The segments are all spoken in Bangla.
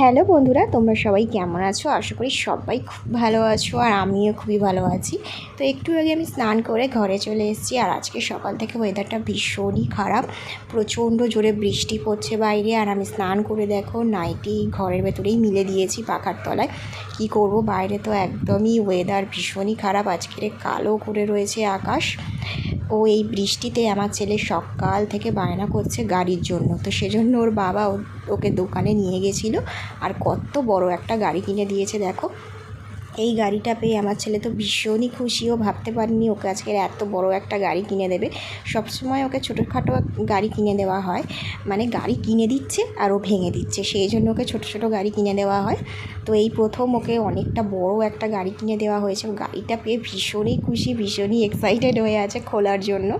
হ্যালো বন্ধুরা, তোমরা সবাই কেমন আছো? আশা করি সবাই খুব ভালো আছো আর আমিও খুবই ভালো আছি। তো একটু আগে আমি স্নান করে ঘরে চলে এসেছি আর আজকে সকাল থেকে ওয়েদারটা ভীষণই খারাপ। প্রচণ্ড জোরে বৃষ্টি পড়ছে বাইরে আর আমি স্নান করে দেখো নাইটি ঘরের ভেতরেই মিলে দিয়েছি পাখার তলায়। কি করব? বাইরে তো একদমই ওয়েদার ভীষণই খারাপ। আজকের কালো করে রয়েছে আকাশ। ও এই বৃষ্টিতে আমার ছেলে সকাল থেকে বায়না করছে গাড়ির জন্য। তো সেজন্য ওর বাবা ওকে দোকানে নিয়ে গেছিল। আর কত বড় একটা গাড়ি কিনে দিয়েছে, দেখো। এই গাড়িটা পেয়ে আমার ছেলে তো ভীষণই খুশি। ও ভাবতে পারিনি ওকে আজকে এত বড় একটা গাড়ি কিনে দেবে। সবসময় ওকে ছোটোখাটো গাড়ি কিনে দেওয়া হয়। মানে গাড়ি কিনে দিচ্ছে আর ও ভেঙে দিচ্ছে। সেই জন্য ওকে ছোটো ছোটো গাড়ি কিনে দেওয়া হয়। তো এই প্রথম ওকে অনেকটা বড় একটা গাড়ি কিনে দেওয়া হয়েছে। গাড়িটা পেয়ে ভীষণই খুশি, ভীষণই এক্সাইটেড হয়ে আছে খোলার জন্য।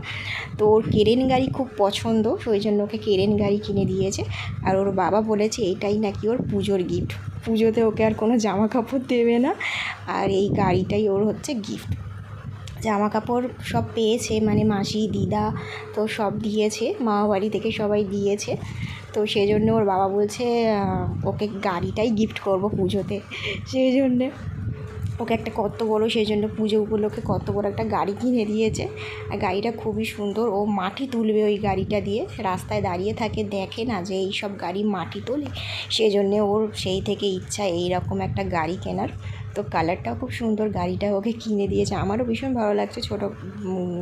তো ওর কেরেন গাড়ি খুব পছন্দ ওই জন্য ওকে কেরেন গাড়ি কিনে দিয়েছে। আর ওর বাবা বলেছে এইটাই নাকি ওর পুজোর গিফট পুজোতে ওকে আর কোনো জামা কাপড় দেবে না। আর এই গাড়িটাই ওর হচ্ছে গিফট জামা কাপড় সব পেয়েছে মানে মাসি, দিদা তো সব দিয়েছে, মামা বাড়ি থেকে সবাই দিয়েছে। তো সেই জন্য ওর বাবা বলছে ওকে গাড়িটাই গিফট করব পুজোতে। সেই জন্যে ওকে একটা কত বড়, সেই জন্য পুজো উপলক্ষে কত বড় একটা গাড়ি কিনে দিয়েছে। আর গাড়িটা খুবই সুন্দর, ও মাটি তুলবে ওই গাড়িটা দিয়ে। রাস্তায় দাঁড়িয়ে থাকে, দেখে না যে এই সব গাড়ি মাটি তোলে। সেই জন্যে ওর সেই থেকে ইচ্ছা এই রকম একটা গাড়ি কেনার। তো কালারটাও খুব সুন্দর, গাড়িটা ওকে কিনে দিয়েছে। আমারও ভীষণ ভালো লাগছে ছোটো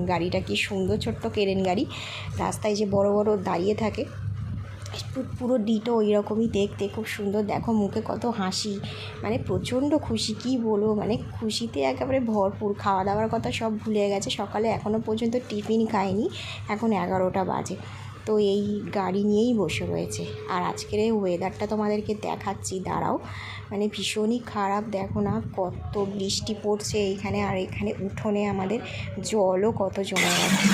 গাড়িটা কি সুন্দর, ছোট্ট কেরেন গাড়ি। রাস্তায় যে বড় বড় দাঁড়িয়ে থাকে পুরো ডিটো ওই রকমই দেখতে, খুব সুন্দর। দেখো মুখে কত হাসি। মানে প্রচণ্ড খুশি, কি বলব? মানে খুশিতে একেবারে ভরপুর। খাওয়া দাওয়ার কথা সব ভুলে গেছে। সকালে এখনও পর্যন্ত টিফিন খায়নি এখন এগারোটা বাজে। তো এই গাড়ি নিয়েই বসে রয়েছে। আর আজকের এই ওয়েদারটা তোমাদেরকে দেখাচ্ছি। দাঁড়াও। মানে ভীষণই খারাপ। দেখো না, কত বৃষ্টি পড়ছে এইখানে। আর এখানে উঠোনে আমাদের জলও কত জমে গেছে।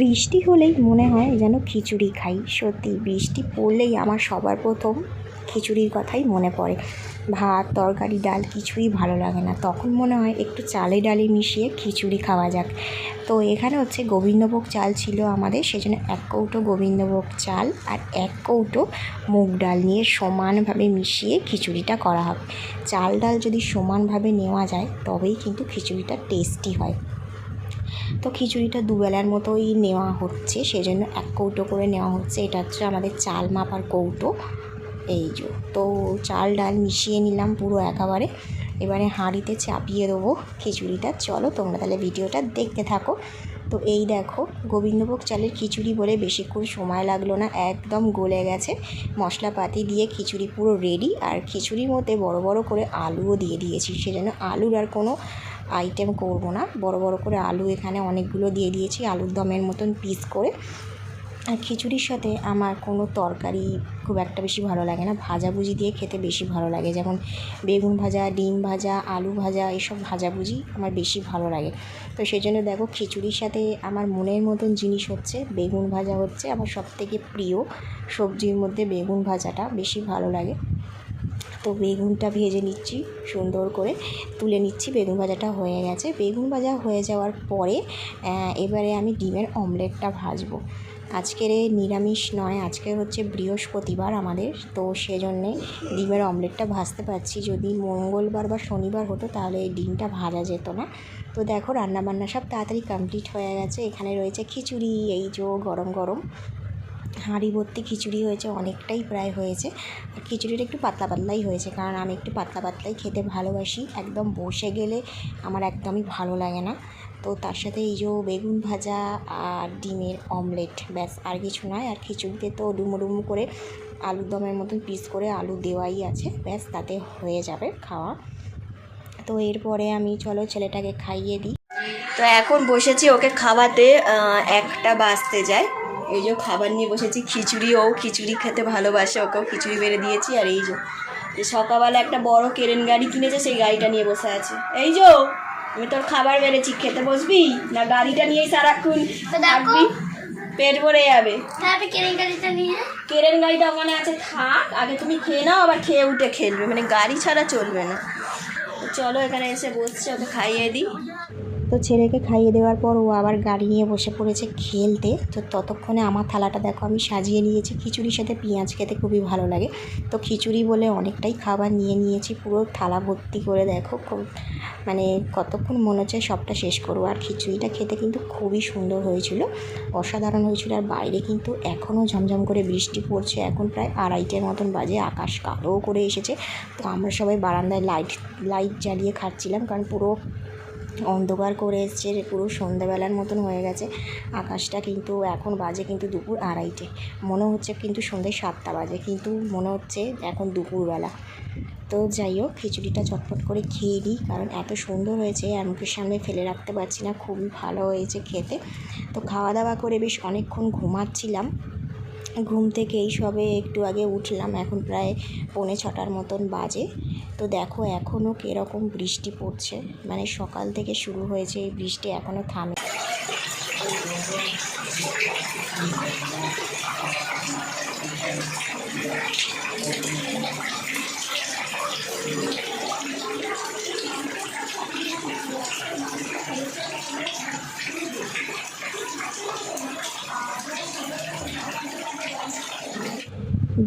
বৃষ্টি হলেই মনে হয় যেন খিচুড়ি খাই। সত্যি, বৃষ্টি পড়লেই আমার সবার প্রথম খিচুড়ির কথাই মনে পড়ে। ভাত, তরকারি, ডাল কিছুই ভালো লাগে না। তখন মনে হয় একটু চালে ডালে মিশিয়ে খিচুড়ি খাওয়া যাক। তো এখানে হচ্ছে গোবিন্দভোগ চাল ছিল আমাদের, সেজন্য এক কৌটো গোবিন্দভোগ চাল আর এক কৌটো মুগ ডাল নিয়ে সমানভাবে মিশিয়ে খিচুড়িটা করা হবে। চাল ডাল যদি সমানভাবে নেওয়া যায়, তবেই কিন্তু খিচুড়িটা টেস্টি হয়। তো খিচুড়িটা দুবেলার মতোই নেওয়া হচ্ছে, সেজন্য এক কৌটো করে নেওয়া হচ্ছে। এটা হচ্ছে আমাদের চাল মাপার কৌটো। এই যে, তো চাল ডাল মিশিয়ে নিলাম পুরো একেবারে। এবারে হাঁড়িতে চাপিয়ে দেবো খিচুড়িটা। চলো তোমরা তাহলে ভিডিওটা দেখতে থাকো। তো এই দেখো, গোবিন্দভোগ চালের খিচুড়ি বলে বেশিক্ষণ সময় লাগল না, একদম গলে গেছে। মশলাপাতি দিয়ে খিচুড়ি পুরো রেডি আর খিচুড়ির মধ্যে বড় বড় করে আলুও দিয়ে দিয়েছি, সেজন্য আলুর আর কোনো আইটেম করব না। বড় বড় করে আলু এখানে অনেকগুলো দিয়ে দিয়েছি, আলুর দমের মতন পিস করে। আর খিচুড়ির সাথে আমার কোনো তরকারি খুব একটা বেশি ভালো লাগে না। ভাজাভুজি দিয়ে খেতে বেশি ভালো লাগে। যেমন বেগুন ভাজা, ডিম ভাজা, আলু ভাজা, এসব ভাজাভুজি আমার বেশি ভালো লাগে। তো সেই জন্য দেখো খিচুড়ির সাথে আমার মনের মতন জিনিস হচ্ছে, বেগুন ভাজা হচ্ছে। আমার সবথেকে প্রিয় সবজির মধ্যে বেগুন ভাজাটা বেশি ভালো লাগে। তো বেগুনটা ভেজে নিচ্ছি, সুন্দর করে তুলে নিচ্ছি। বেগুন ভাজাটা হয়ে গেছে। বেগুন ভাজা হয়ে যাওয়ার পরে এবারে আমি ডিমের অমলেটটা ভাজবো। আজকের এ নিরামিষ নয়, আজকের হচ্ছে বৃহস্পতিবার আমাদের। তো সেজন্যে ডিমের অমলেটটা ভাজতে পারছি। যদি মঙ্গলবার বা শনিবার হতো, তাহলে এই ডিমটা ভাজা যেত না। তো দেখো, রান্নাবান্না সব তাড়াতাড়ি কমপ্লিট হয়ে গেছে। এখানে রয়েছে খিচুড়ি, এই যে গরম গরম। হাঁড়ি ভর্তি খিচুড়ি হয়েছে, অনেকটাই প্রায় হয়েছে। আর খিচুড়িটা একটু পাতলা পাতলাই হয়েছে, কারণ আমি একটু পাতলা পাতলাই খেতে ভালোবাসি। একদম বসে গেলে আমার একদমই ভালো লাগে না। তো তার সাথে এই যে বেগুন ভাজা আর ডিমের অমলেট, ব্যাস, আর কিছু নয়। আর খিচুড়িতে তো ডুমো ডুমো করে আলুর দমের মতন পিস করে আলু দেওয়াই আছে। ব্যাস, তাতে হয়ে যাবে খাওয়া। তো এরপরে আমি চলো ছেলেটাকে খাইয়ে দিই। তো এখন বসেছি ওকে খাওয়াতে একটা বাজতে যায়। এই যে খাবার নিয়ে বসেছি খিচুড়ি ও খিচুড়ি খেতে ভালোবাসে ওকেও খিচুড়ি বেড়ে দিয়েছি আর এই যে সকালবেলা একটা বড় কেরেন গাড়ি কিনেছে সেই গাড়িটা নিয়ে বসে আছে। এই যে আমি তোর খাবার বেড়েছি খেতে বসবি? না গাড়িটা নিয়েই সারাক্ষণ থাকবি? পেট ভরে যাবে। কেরেন গাড়িটা ওখানে আছে থাক আগে তুমি খেয়ে নাও আবার খেয়ে উঠে খেলবে মানে গাড়ি ছাড়া চলবে না। চলো এখানে এসে বসছে ওকে খাইয়ে দিই। তো ছেলেকে খাইয়ে দেওয়ার পর ও আবার গাড়ি নিয়ে বসে পড়েছে খেলতে। তো ততক্ষণে আমার থালাটা দেখো, আমি সাজিয়ে নিয়েছি। খিচুড়ির সাথে পেঁয়াজ খেতে খুবই ভালো লাগে। তো খিচুড়ি বলে অনেকটাই খাবার নিয়ে নিয়েছি, পুরো থালা ভর্তি করে দেখো। মানে কতক্ষণ মনে হচ্ছে সবটা শেষ করব। আর খিচুড়িটা খেতে কিন্তু খুবই সুন্দর হয়েছিল, অসাধারণ হয়েছিল। আর বাইরে কিন্তু এখনও ঝমঝম করে বৃষ্টি পড়ছে। এখন প্রায় আড়াইটের মতন বাজে, আকাশ কালো করে এসেছে। তো আমরা সবাই বারান্দায় লাইট লাইট জ্বালিয়ে খাচ্ছিলাম, কারণ পুরো অন্ধকার করে এসছে পুরো সন্ধ্যাবেলার মতন হয়ে গেছে। আকাশটা কিন্তু এখন বাজে কিন্তু দুপুর আড়াইটে। মনে হচ্ছে কিন্তু সন্ধ্যে সাতটা বাজে, কিন্তু মনে হচ্ছে এখন দুপুরবেলা। তো যাই হোক, খিচুড়িটা চটপট করে খেয়ে নিই, কারণ এত সুন্দর হয়েছে মুখের সামনে ফেলে রাখতে পারছি না। খুবই ভালো হয়েছে খেতে। তো খাওয়া দাওয়া করে বেশ অনেকক্ষণ ঘুমাচ্ছিলাম। ঘুম থেকে এই সবে একটু আগে উঠলাম, এখন প্রায় পৌনে ছটার মতন বাজে। তো দেখো এখনও কীরকম বৃষ্টি পড়ছে মানে সকাল থেকে শুরু হয়েছে, এই বৃষ্টি এখনও থামে।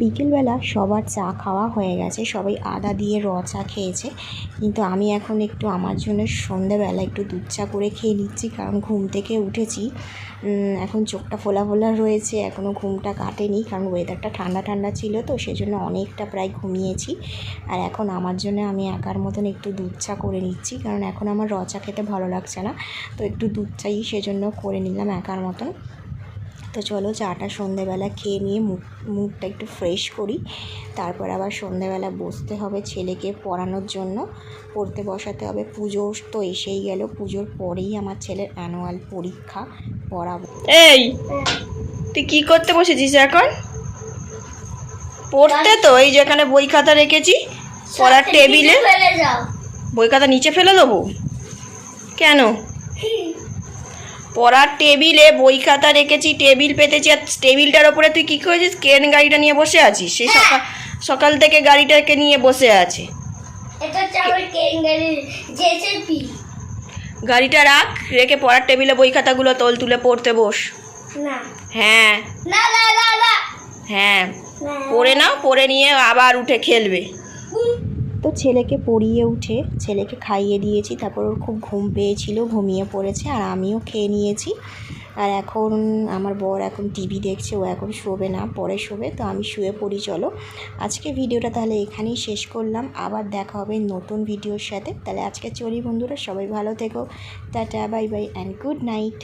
বিকেলবেলা সবার চা খাওয়া হয়ে গেছে। সবাই আদা দিয়ে র চা খেয়েছে। কিন্তু আমি এখন একটু আমার জন্য সন্ধেবেলা একটু দুধ চা করে খেয়ে নিচ্ছি, কারণ ঘুম থেকে উঠেছি। এখন চোখটা ফোলা ফোলা রয়েছে এখনও ঘুমটা কাটেনি, কারণ ওয়েদারটা ঠান্ডা ঠান্ডা ছিল তো, সেজন্য অনেকটা প্রায় ঘুমিয়েছি। আর এখন আমার জন্য আমি একার মতন একটু দুধ চা করে নিচ্ছি, কারণ এখন আমার র চা খেতে ভালো লাগছে না। তো একটু দুধ চাই, সেজন্য করে নিলাম একার মতন। তো চলো চাটা সন্ধেবেলা খেয়ে নিয়ে মুখ মুখটা একটু ফ্রেশ করি। তারপর আবার সন্ধেবেলা বসতে হবে ছেলেকে পড়ানোর জন্য। পড়তে বসাতে হবে। পুজো তো এসেই গেল। পুজোর পরেই আমার ছেলের অ্যানুয়াল পরীক্ষা পড়াবো। এই তুই কি করতে বসেছিস এখন? পড়তে তো এই যেখানে বই খাতা রেখেছি। পড়ার টেবিলে। বই খাতা নিচে ফেলে দেবো? কেন? পড়ার টেবিলে বই খাতা রেখেছি টেবিল পেতেছি আর টেবিলটার ওপরে তুই কী করেছিস? কেন গাড়িটা নিয়ে বসে আছিস? সে সকাল সকাল থেকে গাড়িটাকে নিয়ে বসে আছে। গাড়িটা রাখ রেখে পড়ার টেবিলে বই খাতাগুলো তোল তুলে পড়তে বস। হ্যাঁ। হ্যাঁ। পড়ে নাও পড়ে নিয়ে আবার উঠে খেলবে। তো ছেলেকে পড়িয়ে উঠে, ছেলেকে খাইয়ে দিয়েছি, তারপর ওর খুব ঘুম পেয়েছিল, ঘুমিয়ে পড়েছে, আর আমিও খেয়ে নিয়েছি। আর এখন আমার বর এখন টিভি দেখছে, ও এখন শোবে না, পরে শোবে, তো আমি শুয়ে পড়ি, চলো। আজকে ভিডিওটা তাহলে এখানেই শেষ করলাম, আবার দেখা হবে নতুন ভিডিওর সাথে। তাহলে আজকে চলি বন্ধুরা, সবাই ভালো থেকো, tata, bye bye and good night